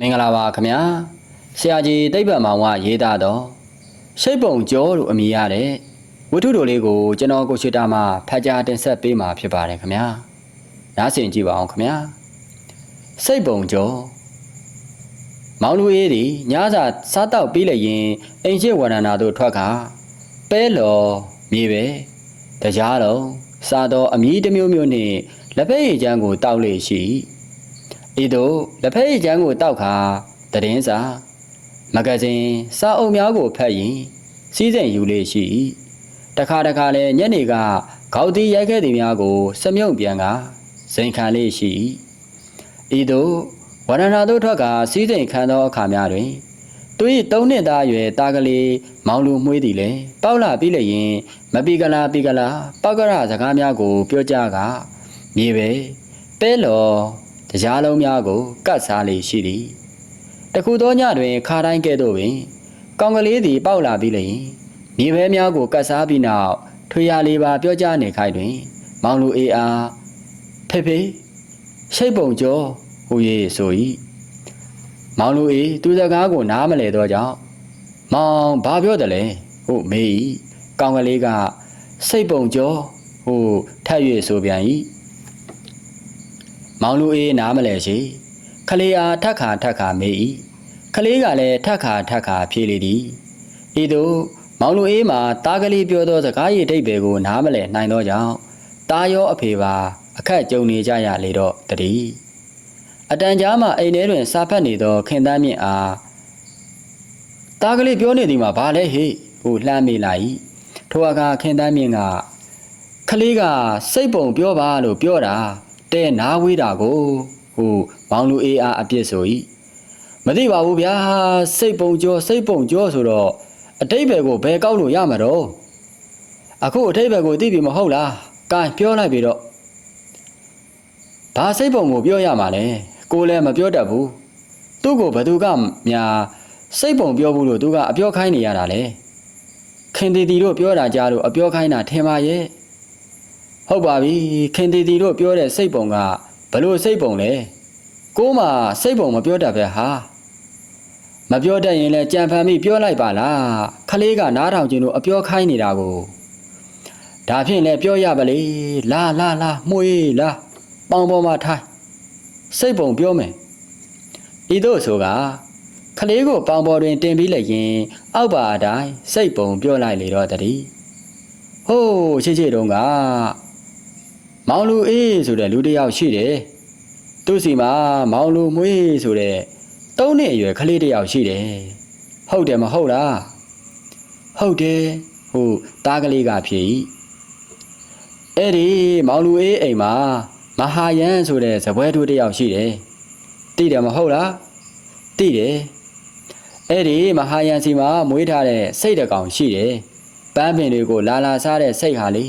မင်္ဂလာပါခင်ဗျာဆရာကြီးတိတ်ပတ်မောင်ကရေးသားတော့ရှိတ်ပုံကျော်လို့အမည်ရတဲ့ဝတ္ထုတို့လေးကိုကျွန်တော်ကိုချွေတာမှာဖတ်ကြားတင်ဆက်ပေးမှာဖြစ်ပါတယ်ခင်ဗျာနားဆင်ကြည့်ပါအောင်ခင်ဗျာစိတ်ပုံကျော်မောင်လူအေးဒီညစာစားတော့ပြီးလိုက်ရင်အိမ်ရှိဝရဏာတို့ထွက်ကပဲလော်မြေပဲတရားတော်စားတော့အမည်တစ်မျိုးမျိုးနဲ့လက်ဖက်ရည်ချမ်းကိုတောက်လေရှိ ဤသို့လက်ဖက်ရည်ချမ်းကိုတောက်ခါသတင်းစာမဂဇင်းစာအုပ်များကိုဖတ်ရင်စီးစိမ်ယူလေးရှိ၏တခါတခါလည်းညနေကခေါက်တီးရိုက်ခဲ့သည်များကိုစမြုံပြန်ကဇိမ်ခံလေးရှိ၏ဤသို့ဝရဏာတို့ထွက်ကစီးစိမ်ခံသောအခါများတွင်သူ၏သုံးနှစ်သားအရွယ်သားကလေးမောင်လူမွှေးသည်လည်းပေါက်လာပြီးလျင်မပီကလာပီကလာပောက်ကရစကားများကို ပြောကြကမြေပဲပဲလော် တရားလုံးများကိုကတ်စားလေရှိသည်တခုသောညတွင်ခါတိုင်းကဲ့သို့ပင်ကောင်ကလေးသည်ပေါက်လာပြီးလျင်မြေပဲများကိုကတ်စားပြီးနောက်ထွေရလေးပါပြောကြားနေခိုက်တွင် မောင်လူအေးအားဖေဖေရှိတ်ပုံကျော်ဟူ၍ဆို၏မောင်လူအေးသူစကားကိုနားမလဲသောကြောင့်မောင်ဘာပြောတယ်လဲဟုမေး၏ကောင်ကလေးကစိတ်ပုံကျော်ဟုထပ်၍ဆိုပြန်၏ မောင်လူအေးနားမလဲရှိခလေးအားထက်ခါထက်ခါမေး၏ခလေးကလည်းထက်ခါထက်ခါဖြေလေသည်ဤသို့မောင်လူအေးမှာတားကလေးပြောသောစကားရည်အဓိပ္ပာယ်ကိုနားမလဲနိုင်သောကြောင့်တားရောအဖေပါအခက်ကြုံနေကြရလေတော့တည်းအတန်ကြားမှအိမ်ထဲတွင်စာဖတ်နေသောခင်သားမြင့်အားတားကလေးပြောနေသည်မှာဘာလဲဟေ့ဟုလှမ်းမိလာ၏ထိုအခါခင်သားမြင့်ကခလေးကစိတ်ပုံပြောပါလို့ပြောတာ တဲ့နားဝေးတာကိုဟုမောင်လူအေးအားအပြစ်ဆို၏မသိပါဘူးဗျာစိတ်ပုံကြောစိတ်ပုံကြောဆိုတော့အတိတ်ဘယ်ကိုဘယ်ကောက်လို့ရမှာတော့အခုအတိတ်ဘယ်ကိုသိပြီမဟုတ်လားကဲပြောလိုက်ပြီတော့ဘာစိတ်ပုံကိုပြောရမှာလဲကိုလည်းမပြောတတ်ဘူးသူ့ကိုဘသူကများစိတ်ပုံပြောဘူးလို့သူကအပြောခိုင်းနေရတာလေခင်တီတီတို့ပြောတာကြားလို့အပြောခိုင်းတာထင်ပါရဲ့ ဟုတ်ပါပြီခင်တီတီတို့ပြောတဲ့စိတ်ပုံကဘလို့စိတ်ပုံလဲကိုမှစိတ်ပုံမပြောတတ်ပဲဟာမပြောတတ်ရင်လည်းကြံဖန်ပြီးပြောလိုက်ပါလားခလေးကနားထောင်ခြင်းတို့အပြောခိုင်းနေတာကိုဒါဖြင့်လည်းပြောရပါလေလာလာလာမှုေးလာပေါင်ပေါ်မှာထိုင်စိတ်ပုံပြောမယ်ဤသို့ဆိုကခလေးကိုပေါင်ပေါ်တွင်တင်ပြီးလိုက်ရင် အောက်ပါအတိုင်းစိတ်ပုံပြောလိုက်လေတော့တည်းဟိုးချစ်ချစ်တုန်းက မောင်လူအေးဆိုတဲ့လူတစ်ယောက်ရှိတယ်။သူ့စီမှာမောင်လူမွေးဆိုတဲ့သုံးနှစ်အရွယ်ကလေးတစ်ယောက်ရှိတယ်။ဟုတ်တယ်မဟုတ်လား။ဟုတ်တယ်ဟိုတားကလေးကဖြေ၏။အဲ့ဒီမောင်လူအေးအိမ်မှာမဟာယန်ဆိုတဲ့ဇပွဲတူတစ်ယောက်ရှိတယ်။သိတယ်မဟုတ်လား။သိတယ်။အဲ့ဒီမဟာယန်စီမှာမွေးထားတဲ့စိတ်တကောင်ရှိတယ်။ပန်းပင်တွေကိုလာလာစားတဲ့စိတ်ဟာလေ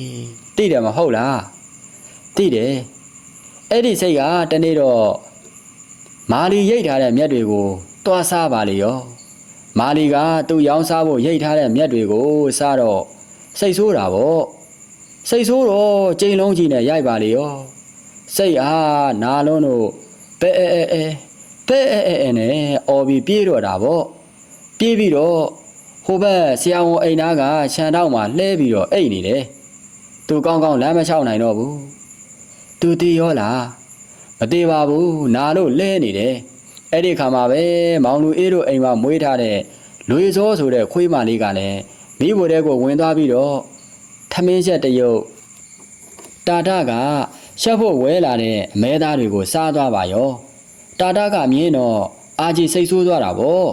သိတယ်မဟုတ်လား။ သိတယ်အဲ့ဒီစိတ်ကတနေ့တော့မာလီရိတ်ထားတဲ့မြက်တွေကိုတွားစားပါလေရောမာလီကသူ့ရောင်းစားဖို့ရိတ်ထားတဲ့မြက်တွေကိုစားတော့စိတ်ဆိုးတာပေါ့စိတ်ဆိုးတော့ကြိမ်လုံးကြီးနဲ့ရိုက်ပါလေရောစိတ်အားနာလုံးတို့ပဲအဲအဲအဲပဲအဲအဲအဲနဲ့အော်ပြီးပြေးတော့တာပေါ့ပြေးပြီးတော့ဟိုဘက်ဆရာဝန်အိမ်သားကခြံတော့မှလှဲပြီးတော့အိတ်နေတယ်သူကောင်းကောင်းလမ်းမလျှောက်နိုင်တော့ဘူး သူတည်ရောလားမတည်ပါဘူးနာလို့လဲနေတယ်အဲ့ဒီခါမှာပဲမောင်လူအေးတို့အိမ်မှာမွေးထားတဲ့လွေစောဆိုတဲ့ခွေးမလေးကလည်းမိဖို့တဲ့ကိုဝင်သွားပြီးတော့ထမင်းချက်တရုပ်တာတာကရှက်ဖို့ဝဲလာတဲ့အမဲသားတွေကိုစားသွားပါရောတာတာကမြင်တော့အာကြီးစိတ်ဆိုးသွားတာပေါ့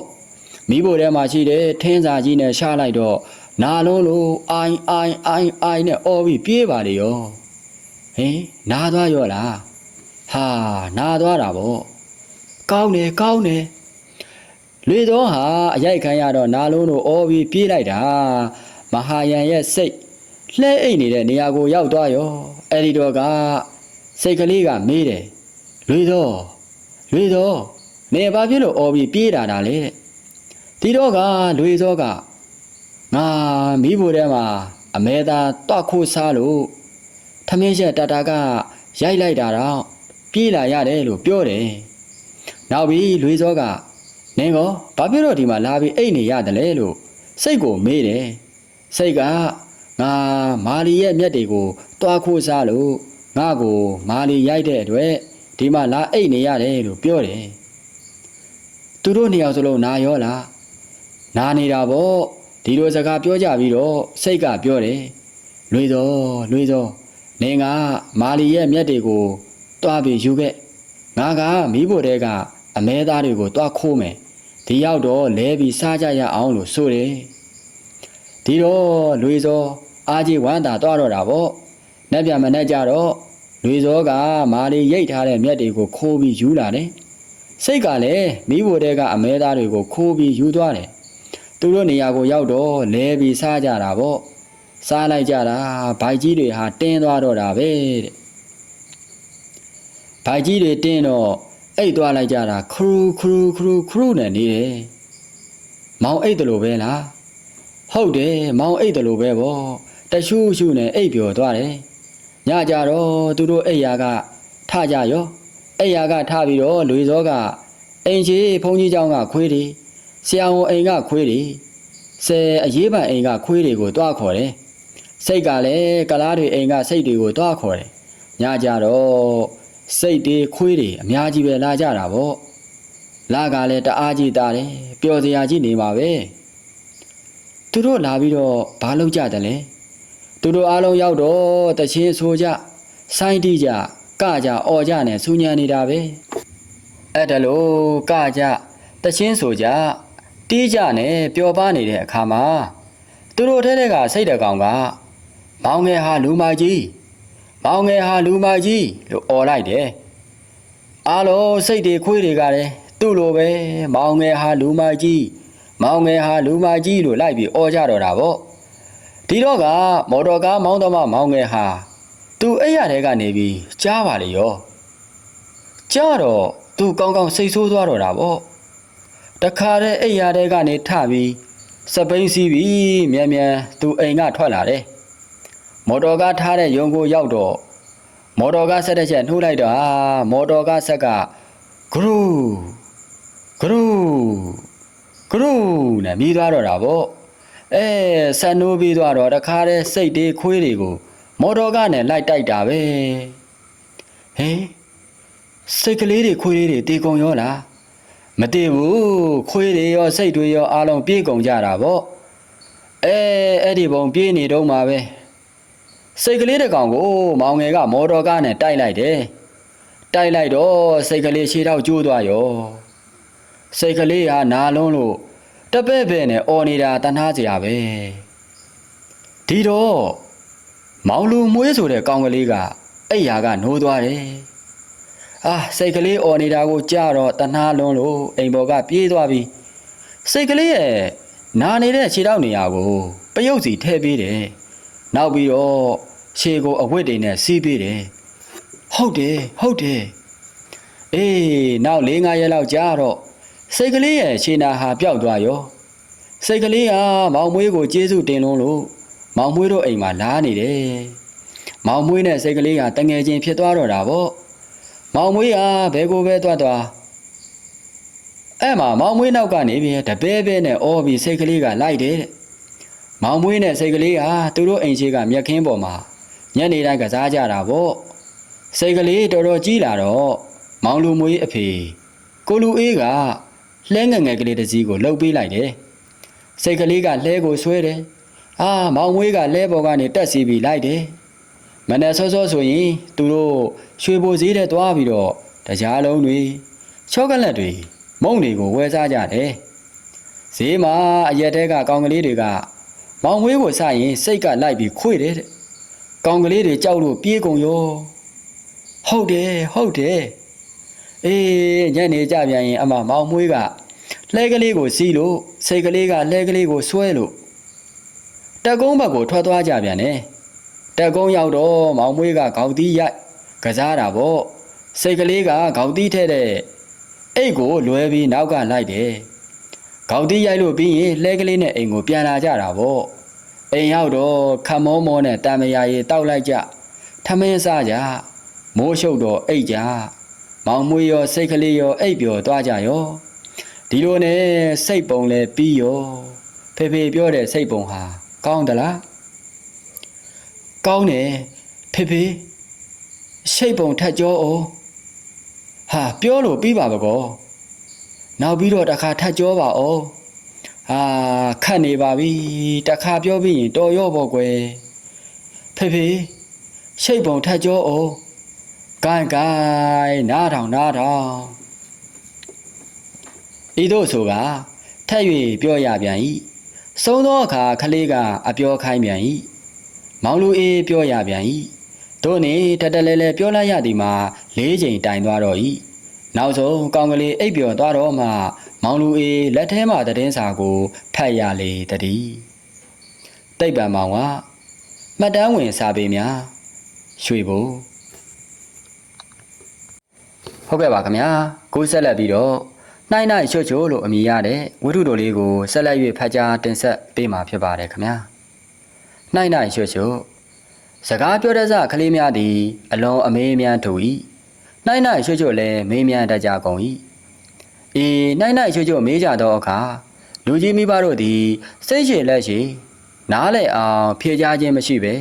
မိဖို့ထဲမှာရှိတဲ့ထင်းစာကြီးနဲ့ရှားလိုက်တော့နာလုံးလို့အိုင်အိုင်အိုင်အိုင်နဲ့အော်ပြီးပြေးပါလေရော ဟင်နားသွားရောလားဟာနားသွားတာဗောကောင်းတယ်ကောင်းတယ်လေတော်ဟာအရိုက်ခံရတော့နာလုံးတို့အော်ပြီးပြေးလိုက်တာမဟာယန်ရဲ့စိတ်လှဲအိတ်နေတဲ့နေရာကိုရောက်သွားရောအဲ့ဒီတော့ကစိတ်ကလေးကမေးတယ်လေတော်လေတော်နေဘာဖြစ်လို့အော်ပြီးပြေးတာတာလဲတဲ့ဒီတော့ကလွေစောကငါမိဖို့ထဲမှာအမဲသားတွက်ခိုးစားလို့ထ မင်းချက်တာတာကရိုက်လိုက်တာတော့ပြေးလာရတယ်လို့ပြောတယ်နောက်ပြီးလွေစောကနင်းကောဘာဖြစ်လို့ဒီမှာလာပြီးအိတ်နေရတယ်လဲလို့စိတ်ကိုမေးတယ်စိတ်ကငါမာလီရဲ့မျက်တွေကိုတွားခိုးစားလို့ငါကိုမာလီရိုက်တဲ့အတွက်ဒီမှာလာအိတ်နေရတယ်လို့ပြောတယ်သူတို့နှစ်ယောက်စလုံးနာရောလားနာနေတာပေါ့ဒီလိုစကားပြောကြပြီးတော့စိတ်ကပြောတယ်လွေသောလွေသော နင်ကမာလီရဲ့မျက်တွေကိုတွားပြီးယူခဲ့ငါကမိဖို့တဲကအမဲသားတွေကိုတွားခိုးမယ်ဒီရောက်တော့လဲပြီးစားကြရအောင်လို့ဆိုတယ်ဒီတော့လွေသောအာကြီးဝမ်းသာတွားတော့တာပေါ့။နဲ့ပြမနဲ့ကြတော့လွေစောကမာလီရိတ်ထားတဲ့မြက်တွေကိုခိုးပြီးယူလာတယ်။စိတ်ကလည်းမိဘတဲကအမဲသားတွေကိုခိုးပြီးယူသွားတယ်။သူတို့နေရာကိုရောက်တော့လဲပြီးစားကြတာပေါ့။ စားလိုက်ကြတာဘိုက်ကြီးတွေဟာတင်းသွားတော့တာပဲတဲ့။ဘိုက်ကြီးတွေတင်းတော့အိတ်သွားလိုက်ကြတာခရူခရူခရူခရူနဲ့နေတယ်။မောင်အိတ်တယ်လို့ပဲလား။ဟုတ်တယ်မောင်အိတ်တယ်လို့ပဲဗောတရှူးရှူးနဲ့အိပ်ပျော်သွားတယ်ညကြတော့သူတို့အိပ်ယာကထကြရောအိပ်ယာကထပြီးတော့လွေစောကအိမ်ကြီးဖုန်ကြီးเจ้าကခွေးတွေဆရာဝန်အိမ်ကခွေးတွေဆယ်အရေးပန်အိမ်ကခွေးတွေကိုတွားခေါ်တယ် စိတ်ကလည်းကလားတွေအိမ်ကစိတ်တွေကိုတွားခေါ်တယ်ညကြတော့စိတ်တွေခွေးတွေအများကြီးပဲလာကြတာပေါ့လာကလည်းတအားကြီးတာတယ်ပျော်စရာကြီးနေပါပဲသူတို့လာပြီးတော့ဘာလုပ်ကြတယ်လဲသူတို့အားလုံးရောက်တော့တချင်းဆိုကြစိုင်းတိကြကကြအော်ကြနဲ့စူညံနေတာပဲအဲ့ဒါလို့ကကြတချင်းဆိုကြတီးကြနဲ့ပျော်ပါနေတဲ့အခါမှာသူတို့ထဲထဲကစိတ်တကောင်က မောင်ငယ်ဟာလူမကြီးမောင်ငယ်ဟာလူမကြီးလို့អော်လိုက်တယ်အားလုံးစိတ်တွေခွေးတွေကလည်းသူ့လိုပဲမောင်ငယ်ဟာလူမကြီးမောင်ငယ်ဟာလူမကြီးလို့လိုက်ပြီးអော်ကြတော့တာပေါ့ဒီတော့ကမော်တော်ကားမောင်းသမားမောင်းငယ်ဟာသူအဲ့ရတဲ့ကနေပြီးကြားပါလေရောကြားတော့သူကောင်းကောင်းစိတ်ဆိုးသွားတော့တာပေါ့တခါတည်းအဲ့ရတဲ့ကနေထပြီးစပိန်စီးပြီးမြန်မြန်သူအိမ်ကထွက်လာတယ် မော်တော်ကားထားတဲ့ရုံကိုရောက်တော့မော်တော်ကားဆက်တဲ့ချက်နှိုးလိုက်တော့ဟာမော်တော်ကားဆက်ကဂရုဂရုဂရုနဲ့မြည်သွားတော့တာပေါ့အဲဆန်နိုးပြီးသွားတော့တခါတည်းစိတ်သေးခွေးတွေကိုမော်တော်ကနဲ့လိုက်တိုက်တာပဲဟေးစိတ်ကလေးတွေခွေးလေးတွေတေကုန်ရောလားမတေဘူးခွေးတွေရောစိတ်တွေရောအားလုံးပြေးကုန်ကြတာပေါ့အဲအဲ့ဒီပုံပြေးနေတော့မှာပဲ စိတ်ကလေးတစ်ကောင်ကိုမောင်ငယ်ကမော်တော်ကားနဲ့တိုက်လိုက်တယ်တိုက်လိုက်တော့စိတ်ကလေးခြေထောက်ကျိုးသွားရောစိတ်ကလေးဟာနာလုံးလို့တပဲ့ပဲ့နဲ့អော်နေတာတနာစရာပဲဒီတော့မောင်လူမွေးဆိုတဲ့ကောင်ကလေးကအဲ့ရာကနိုးသွားတယ်အာစိတ်ကလေးអော်နေတာကိုကြားတော့တနာလုံးလို့အိမ်ပေါ်ကပြေးသွားပြီစိတ်ကလေးရဲ့နာနေတဲ့ခြေထောက်နေရာကိုပယုတ်စီထည့်ပေးတယ် နောက်ပြီးတော့ခြေကိုအဝတ်တွေနဲ့စီးပေးတယ်ဟုတ်တယ်ဟုတ်တယ်အေးနောက်၄၅ရက်လောက်ကြာတော့စိတ်ကလေးရဲ့ခြေနာဟာပျောက်သွားရောစိတ်ကလေးဟာမောင်မွေးကိုကျေးဇူးတင်လုံးလို့မောင်မွေးတို့အိမ်မှာလာနေတယ်မောင်မွေးနဲ့စိတ်ကလေးဟာတငယ်ချင်းဖြစ်သွားတော့တာပေါ့မောင်မွေးဟာဘဲကိုပဲသွားသွားအဲ့မှာမောင်မွေးနောက်ကနေပြီးတပဲပဲနဲ့အော်ပြီးစိတ်ကလေးကလိုက်တယ်တဲ့ မောင်မွေးနဲ့စိတ်ကလေးဟာသူတို့အိမ်ရှိကမြက်ခင်းပေါ်မှာညနေတိုင်းကစားကြတာပေါ့စိတ်ကလေးတော်တော်ကြီးလာတော့မောင်လူမွေးအဖေကိုလူအေးကလှဲငယ်ငယ်ကလေးတစ်စီးကိုလှုပ်ပေးလိုက်တယ်။စိတ်ကလေးကလှဲကိုဆွဲတယ်။အာမောင်မွေးကလှဲပေါ်ကနေတက်စီပြီးလိုက်တယ်။မနေ့စောစောဆိုရင်သူတို့ရွှေဘိုဈေးထဲသွားပြီးတော့တကြားလုံးတွေချောကလက်တွေမုံတွေကိုဝယ်စားကြတယ်။ဈေးမှာအရက်တဲကကောင်ကလေးတွေက မောင်မွေးကိုစရင်စိတ်ကလိုက်ပြီးခွေတယ်တဲ့။ကောင်ကလေးတွေကြောက်လို့ပြေးကုန်ရော။ဟုတ်တယ်ဟုတ်တယ်။အေးညနေကြပြန်ရင်အမမောင်မွေးကလှဲကလေးကိုစီးလို့စိတ်ကလေးကလှဲကလေးကိုဆွဲလို့တက်ကုန်းဘက်ကိုထွက်သွားကြပြန်တယ်တက်ကုန်းရောက်တော့မောင်မွေးကခေါင်းသီးရိုက်ကစားတာပေါ့စိတ်ကလေးကခေါင်းသီးထဲတဲ့အိတ်ကိုလွဲပြီးနောက်ကလိုက်တယ် ခေါင်းသီးရိုက်လို့ပြီးရင်လှဲကလေးနဲ့အိမ်ကိုပြန်လာကြတာပေါ့အိမ်ရောက်တော့ခမောမောနဲ့တာမယာရီတောက်လိုက်ကြထမင်းစားကြမိုးရှုပ်တော့အိတ်ကြမောင်မွေရောစိတ်ကလေးရောအိပ်ပျော်သွားကြရောဒီလိုနဲ့စိတ်ပုံလဲပြီးရောဖေဖေပြောတဲ့စိတ်ပုံဟာကောင်းသလားကောင်းတယ်ဖေဖေစိတ်ပုံထက်ကြောအောင်ဟာပြောလို့ပြီးပါမကော နောက်ပြီးတော့တစ်ခါထက်ကြောပါအောင်ဟာခတ်နေပါပြီတစ်ခါပြောပြီးရင်တော်ရော့ပေါ့ကွယ်ဖေဖေစိတ်ပုံထက်ကြောအောင်ကိုင်းကိုင်းနားထောင်နားထောင်ဤသို့ဆိုကထက်၍ပြောရပြန်၏သုံးသောအခါခလေးကအပြောခိုင်းပြန်၏မောင်လူအေးပြောရပြန်၏တို့နေတတလဲလဲပြောလိုက်ရသည်မှာလေးချိန်တိုင်သွားတော့၏ နောက်ဆုံးကောင်းကလေးအိပ်ပျော်သွားတော့မှ မောင်လူအေးလက်ထဲမှသတင်းစာကိုဖတ်ရလေတည်းတိတ်ပံမောင်ကမှတ်တမ်းဝင်စာပေများရွှေဘို့ဟုတ်ကဲ့ပါခင်ဗျာကိုဆက်လက်ပြီးတော့နှိုင်းနှိုင်းချွတ်ချိုလို့အမည်ရတဲ့ဝိထုတော်လေးကိုဆက်လက်၍ဖတ်ကြားတင်ဆက်ပေးမှာဖြစ်ပါတယ်ခင်ဗျာနှိုင်းနှိုင်းချွတ်ချိုစကားပြောတဲ့စကလေးများသည်အလွန်အမေးမြန်းထူ၏ နှိုင်းနှိုင်းချွတ်ချိုလည်းမေးမြန်းတတ်ကြကုန်၏အေးနှိုင်းနှိုင်းချွတ်ချိုမေးကြသောအခါလူကြီးမိဘတို့သည်စိတ်ရှည်လက်ရှည်နားလည်အောင်ဖြေကြားခြင်းမရှိပဲ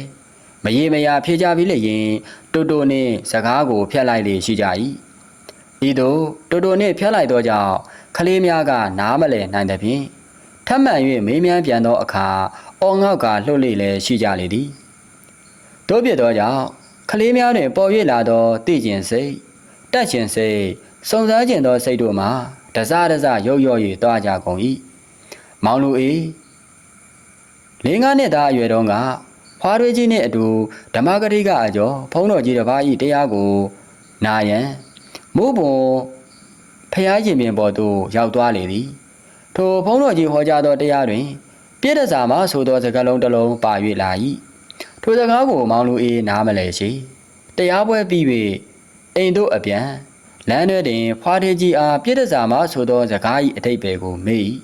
မရေမရာဖြေကြားပြီးလျင်တူတူနှင့်စကားကိုဖျက်လိုက်လေရှိကြ၏ဤသို့တူတူနှင့်ဖျက်လိုက်သောကြောင့်ကလေးများကနားမလည်နိုင်သဖြင့်ထပ်မံ၍မေးမြန်းပြန်သောအခါအော်ငေါက်ကလှုပ်လေလည်းရှိကြလေသည်တို့ဖြစ်သောကြောင့်ကလေးများတွင်ပေါ်၍လာသောသိကျင်စိတ် တက်ကျင်စိတ်စုံစားကျင်သောစိတ်တို့မှာတစားတစားရုပ်ရော့၍တွားကြကုန်၏မောင်လူအေးလေးငါးနှစ်သားအရွယ်တုန်းကဖွားရွေးကြီးနှင့်အတူဓမ္မဂရိကအကျော်ဖုံးတော်ကြီးတစ်ပါး၏တရားကို နာယံမိုးပုံဖျားရှင်ပင်ပေါ်သို့ရောက်သွားလေသည်ထိုဖုံးတော်ကြီးဟောကြားသောတရားတွင် ပြည့်တစားမှဆိုသောစကားလုံးတစ်လုံးပါ၍လာ၏ထိုစကားကိုမောင်လူအေးနားမလဲရှိတရားပွဲပြီး၍ အိမ်တို့အပြန်လမ်းထဲတွင်ဖွားသေးကြီးအားပြည့်တစားမှဆိုသောစကား၏အတိတ်ပဲကိုမေး၏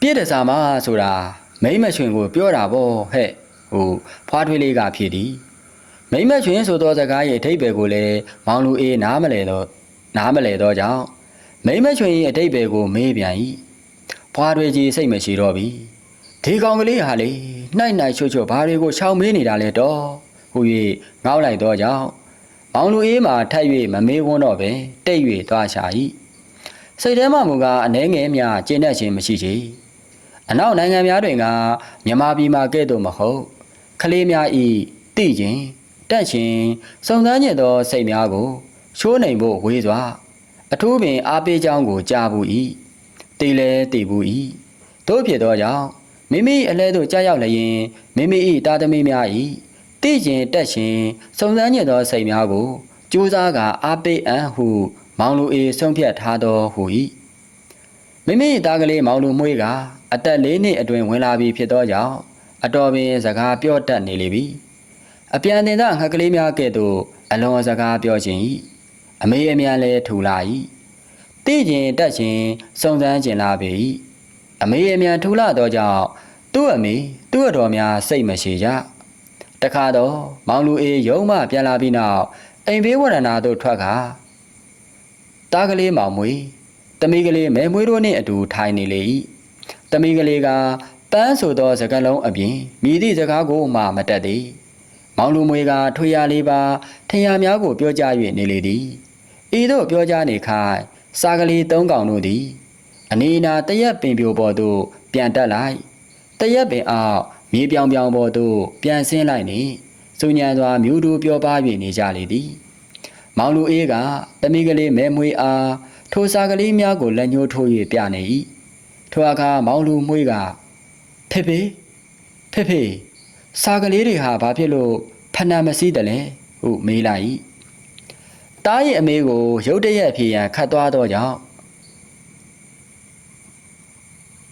ပြည့်တစားမှဆိုတာမိမ့်မချွင်ကို ပြောတာပေါ့ဟဲ့ဟိုဖွားထွေးလေးကဖြစ်သည်မိမ့်မချွင်ဆိုသောစကားရဲ့အဓိပ္ပာယ်ကိုလည်းမောင်လူအေးနားမလဲတော့နားမလဲတော့ကြောင့်မိမ့်မချွင်ရဲ့အဓိပ္ပာယ်ကိုမေးပြန်၏ဘွားတွေကြီးစိတ်မရှိတော့ပြီဒီကောင်ကလေးဟာလေနှိုက်နှိုက်ချွတ်ချွတ်ဘာတွေကိုရှောင်မေးနေတာလဲတော့ ဟူ၍ငေါက်လိုက်တော့ကြောင့်မောင်လူအေးမှာထပ်၍မမေးဝန်းတော့ပဲတိတ်၍သွားချ၏စိတ်ထဲမှမူကားအနှဲငယ်မြကျင့်တတ်ခြင်းမရှိချေအနောက်နိုင်ငံများတွင်ကမြန်မာပြည်မှာကဲ့သို့မဟုတ်ကလေးများဤတိခြင်းတက်ရှင်စုံစမ်းကျင်သောစိတ်များကိုရှိုးနိုင်ဖို့ဝေးစွာ အထူးပင်အားပေးကြောင်းကိုကြားဘူး၏တည်လဲတည်ဘူး၏တို့ဖြစ်သောကြောင့်မိမိအလဲသို့ကြားရောက်လျင်မိမိ၏တာသမီများ၏ တည်ခြင်းတက်ရှင်စုံစမ်းကျင်သောစိတ်များကိုကြိုးစားကအားပေးအံ့ဟုမောင်လူအေဆုံးဖြတ်ထားသောဟူ၏မိမိသားကလေးမောင်လူမွေးကအသက်၄နှစ်အတွင်းဝင်လာပြီဖြစ်သောကြောင့်အတော်ပင်စကားပြောတတ်နေလေပြီအပြန်တင်သောငှက်ကလေးများကဲ့သို့အလွန်စကားပြောခြင်း၏အမေအမြန်လဲထူလာ၏သိခြင်းတက်ခြင်းစုံစမ်းခြင်းလာပေ၏အမေအမြန်ထူလာသောကြောင့်သူ့အမေသူ့အတော်များစိတ်မရှိကြ တခါတော့မောင်လူအေးရုံမှပြန်လာပြီးနောက်အိမ်ဘေးဝရဏာသို့ထွက်ကာတားကလေးမောင်မွေတမီးကလေးမဲမွေးတို့နှင့်အတူထိုင်နေလေ၏တမီးကလေးကပန်းဆိုသောစကားလုံးအပြင်မိသည့်စကားကိုမှမတတ်သည်မောင်လူမွေကထွေရလေးပါထင်ရများကိုပြောကြ၍နေလေသည်ဤသို့ပြောကြနေခိုင်စာကလေးသုံးကောင်တို့သည် အနီးနာတရက်ပင်ပြိုပေါ်သို့ပြန်တက်လိုက်တရက်ပင်အောက် မြေပြောင်ပြောင်ပေါ်သို့ပြန်ဆင်းလိုက်နေစုညံစွာမြူတူပြောပါ၍နေကြလေသည်မောင်လူအေးကတမီးကလေးမဲမွေးအားထိုစာကလေးများကိုလက်ညှိုးထိုး၍ပြနေ၏ထိုအခါမောင်လူမွေးကဖေဖေဖေဖေစာကလေးတွေဟာဘာဖြစ်လို့ဖဏမစည်းတယ်လဲဟုမေးလိုက်၏တားရဲ့အမေကိုရုတ်တရက်ဖြေရန်ခတ်သွားတော့ကြောင့်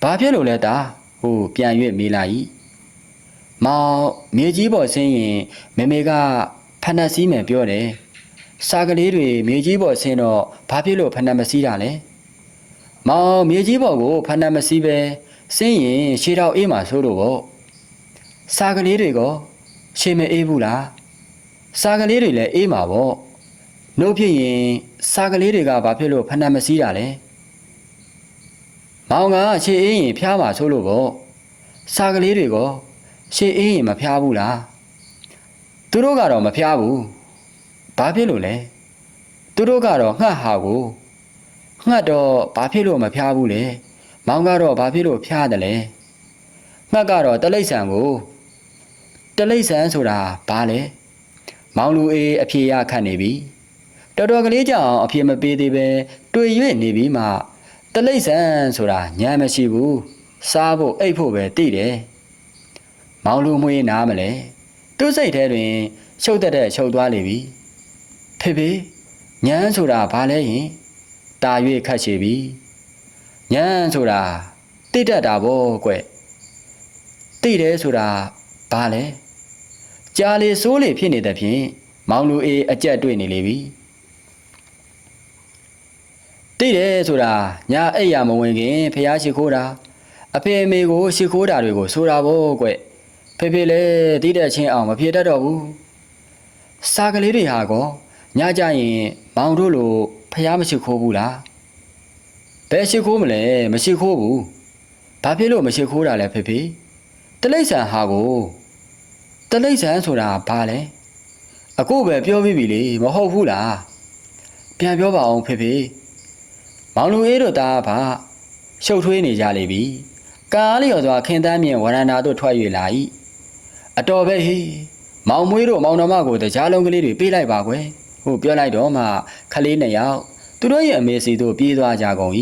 ဘာဖြစ်လို့လဲတားဟုပြန်၍မေးလိုက်၏ မောင်မြေကြီးပေါ်ဆင်းရင်မေမေကဖဏစည်းမယ်ပြောတယ်စာကလေးတွေမြေကြီးပေါ်ဆင်းတော့ဘာဖြစ်လို့ဖဏမစည်းတာလဲမောင်မြေကြီးပေါ်ကိုဖဏမစည်းပဲဆင်းရင်ရှေးတော်အေးမှာဆိုးလို့ပေါ့စာကလေးတွေကရှေးမအေးဘူးလားစာကလေးတွေလည်းအေးမှာပေါ့နှုတ်ဖြစ်ရင်စာကလေးတွေကဘာဖြစ်လို့ဖဏမစည်းတာလဲမောင်ကရှေ့အေးရင်ဖျားမှာဆိုလို့ပေါ့စာကလေးတွေက ရှေ့အေးရင်မဖျားဘူးလားသူတို့ကတော့မဖျားဘူးဘာဖြစ်လို့လဲသူတို့ကတော့ငှက်ဟာကိုငှက်တော့ဘာဖြစ်လို့မဖျားဘူးလဲမောင်ကတော့ဘာဖြစ်လို့ဖျားတယ်လဲငှက်ကတော့တလိษံကိုတလိษံဆိုတာဘာလဲမောင်လူအေးအဖြေရခတ်နေပြီတော်တော်ကလေးကြောင့်အဖြေမပေးသေးပဲတွေ့၍နေပြီးမှတလိษံဆိုတာညာမရှိဘူးစားဖို့အိတ်ဖို့ပဲသိတယ် မောင်လူမွေးနားမလဲသူ့စိတ်ထဲတွင်ရှုပ်တက်တဲ့ရှုပ်သွားလေပြီဖေဖေညမ်းဆိုတာဘာလဲယင်တာ၍ခတ်ရှိပြီညမ်းဆိုတာတိတတ်တာဗောကွတိတယ်ဆိုတာဘာလဲကြားလေစိုးလေဖြစ်နေတဲ့ဖြင့်မောင်လူအေးအကြက်တွေ့နေလေပြီတိတယ်ဆိုတာညာအိပ်ရမဝင်ခင်ဖះရှိခိုးတာအဖေအမေကိုရှိခိုးတာတွေကိုဆိုတာဗောကွ ဖေဖေလည်းတိတဲ့ချင်းအောင်မဖြေတတ်တော့ဘူးစာကလေးတွေဟာကောညကြရင်မောင်တို့လိုဖះမရှိခိုးဘူးလားဘယ်ရှိခိုးမလဲမရှိခိုးဘူးဘာဖြစ်လို့မရှိခိုးတာလဲဖေဖေတလိษံဟာကိုတလိษံဆိုတာဘာလဲအခုပဲပြောပြီးပြီလေမဟုတ်ဘူးလားပြန်ပြောပါအောင်ဖေဖေမောင်လူအေးတို့သားကရှုပ်ထွေးနေကြလေပြီကားလျော်စွာခင်တန်းမြင့်ဝရန္တာတို့ထွက်၍လာ၏ အတော်ပဲဟေးမောင်မွေးတို့မောင်တော်မကိုတကြားလုံးကလေးတွေပေးလိုက်ပါကွယ်ဟုတ်ပြောလိုက်တော့မှခလေးနှစ်ယောက်သူတို့ရဲ့အမေစီတို့ပြေးသွားကြကုန်၏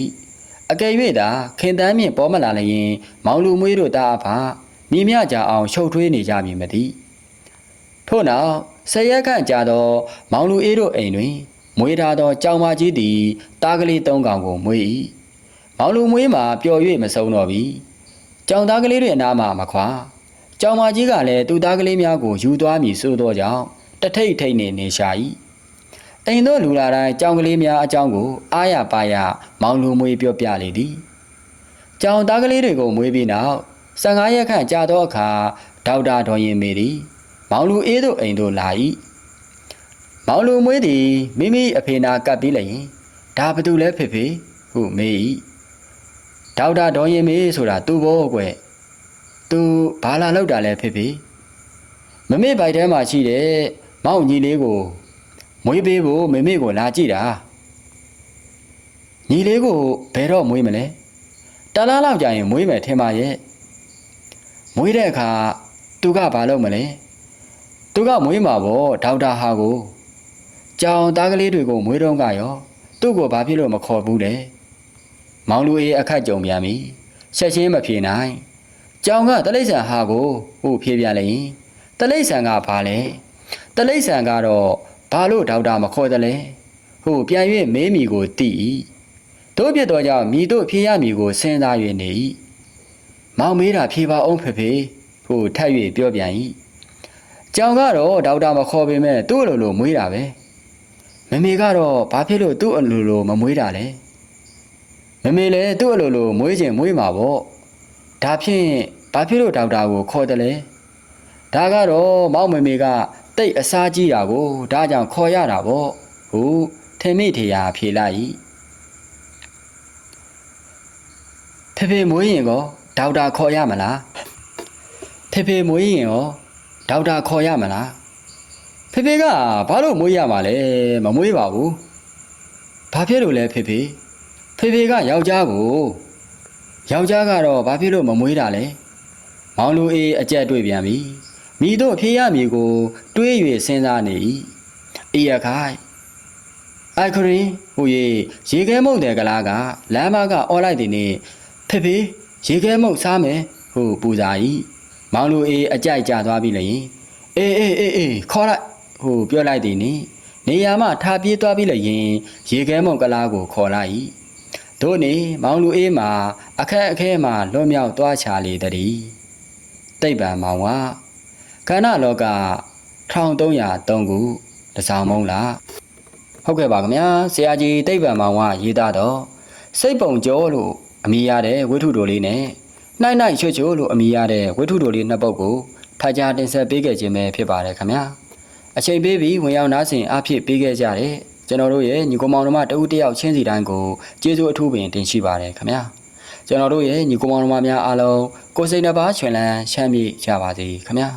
အကယ်၍သာခင်တန်းမြင့်ပေါ်မလာလျင် မောင်လူမွေးတို့သားအဖမြင်မြကြအောင်ရှုပ်ထွေးနေကြမည်မသိထို့နောက်ဆယ်ရက်ခန့်ကြာသော မောင်လူအေးတို့အိမ်တွင် မွေးထားသောကြောင်မကြီးသည်တားကလေးသုံးကောင်ကိုမွေး၏မောင်လူမွေးမှာပျော်၍မဆုံးတော့ပြီကြောင်သားကလေးတွေအနားမှာမခွာ ကြောင်မကြီးကလည်းသူ့သားကလေးများကိုယူသွားမည်ဆိုသောကြောင့်တထိတ်ထိတ်နေနေရှာ၏အိမ်တို့လူလာတိုင်းကြောင်ကလေးများအကြောင်းကိုအားရပါရမောင်လူမွေးပြောပြလေသည်ကြောင်သားကလေးတွေကိုမွေးပြီးနောက်15ရက်ခန့်ကြာသောအခါဒေါက်တာဒေါ်ရင်မေသည်မောင်လူအေးတို့အိမ်တို့လာ၏မောင်လူမွေးသည်မိမိအဖေနာကပ်ပြီးလျင်ဒါဘသူလဲဖေဖေဟုမေး၏ဒေါက်တာဒေါ်ရင်မေဆိုတာသူ့ဘောကွယ် သူဘာလာလောက်တာလဲဖေဖေမမေ့ဘိုက်ထဲမှာရှိတဲ့မောင်ညီလေးကိုမွေးပေးဖို့မမေ့ကိုလာကြည့်တာညီလေးကိုဘယ်တော့မွေးမလဲတလားလောက်ကြာရင်မွေးမယ်ထင်ပါရဲ့မွေးတဲ့အခါသူကဘာလုပ်မလဲသူကမွေးမှာပေါ့ဒေါက်တာဟာကိုကြောင်သားကလေးတွေကိုမွေးတော့ကရောသူ့ကိုဘာဖြစ်လို့မခေါ်ဘူးလဲမောင်လူအေးအခက်ကြုံပြန်ပြီဆက်ချင်းမဖြေနိုင် ကြောင်ကတလိษံဟာကိုဟုတ်ဖြေပြလိုက်ရင်တလိษံကဘာလဲတလိษံကတော့ဘာလို့ဒေါက်တာမခေါ်တယ်လဲဟုတ်ပြန်၍မေးမိကိုတိ၏တို့ပြတော့ကြောင့်မိတို့ဖြေရမိကိုစဉ်းစား၍နေ၏မောင်မေးတာဖြေပါအောင်ဖေဖေဟုတ်ထပ်၍ပြောပြန်၏ကြောင်ကတော့ဒေါက်တာမခေါ်ပေမဲ့သူ့အလိုလိုမွေးတာပဲမမေကတော့ဘာဖြစ်လို့သူ့အလိုလိုမမွေးတာလဲမမေလည်းသူ့အလိုလိုမွေးခြင်းမွေးမှာပေါ့ ဒါဖြင့်ဘာဖြစ်လို့ဒေါက်တာကိုခေါ်တယ်လဲဒါကတော့မောက်မမေကတိတ်အစားကြီးတာကိုဒါကြောင့်ခေါ်ရတာပေါ့ဟုထင်မိထေရဖြေလိုက်၏ဖေဖေမွေးရင်ကောဒေါက်တာခေါ်ရမလားဖေဖေမွေးရင်ရောဒေါက်တာခေါ်ရမလားဖေဖေကဘာလို့မွေးရမှာလဲမမွေးပါဘူးဘာဖြစ်လို့လဲဖေဖေဖေဖေကယောက်ျားကို ယောက်ျားကတော့ဘာဖြစ်လို့မမွေးတာလဲမောင်လူအေးအကြက်တွေ့ပြန်ပြီမိတို့ဖြေရမည်ကို တွေး၍စဉ်းစားနေ၏အေးရခိုင်အိုက်ခရင်ဟူ၍ရေခဲမုတ်တယ်ကလားကလမ်းမကအော်လိုက်သည်နှင့်ဖေဖေရေခဲမုတ်စားမယ်ဟုပူဇာ၏မောင်လူအေးအကြိုက်ကြသွားပြီလေအေးအေးအေးအေးခေါ်လိုက်ဟုပြောလိုက်သည်နှင့်နေရာမှထားပြေးသွားပြီလေရင်ရေခဲမုတ်ကလားကိုခေါ်လိုက်၏ တို့နေမောင်လူအေးမှာအခက်အခဲမှာလွတ်မြောက်သွားချလေတည်းတိတ်ပံမောင်ကခန္ဓာလောက1303ခုတစောင်းမုံလားဟုတ်ကဲ့ပါခင်ဗျာဆရာကြီးတိတ်ပံမောင်ကရေးသားတော့စိတ်ပုံကျော်လို့အမိရတဲ့ဝိထုတော်လေးနဲ့နှိုက်နှိုက်ချွတ်ချွတ်လို့အမိရတဲ့ဝိထုတော်လေးနှစ်ပုဒ်ကိုဖတ်ကြားတင်ဆက်ပေးခဲ့ခြင်းပဲဖြစ်ပါတယ်ခင်ဗျာအချိန်ပေးပြီးဝင်ရောက်နားဆင်အားဖြည့်ပေးခဲ့ကြတဲ့ ကျွန်တော်တို့ရဲ့ညီကောင်မောင်တို့မတဦးတယောက်ချင်းစီတိုင်းကိုကျေးဇူးအထူးပင်တင်ရှိပါတယ်ခင်ဗျာကျွန်တော်တို့ရဲ့ညီကောင်မောင်တို့မများအားလုံးကိုယ်စိတ်နှပါချွင်လန်းချမ်းမြေ့ကြပါစေခင်ဗျာ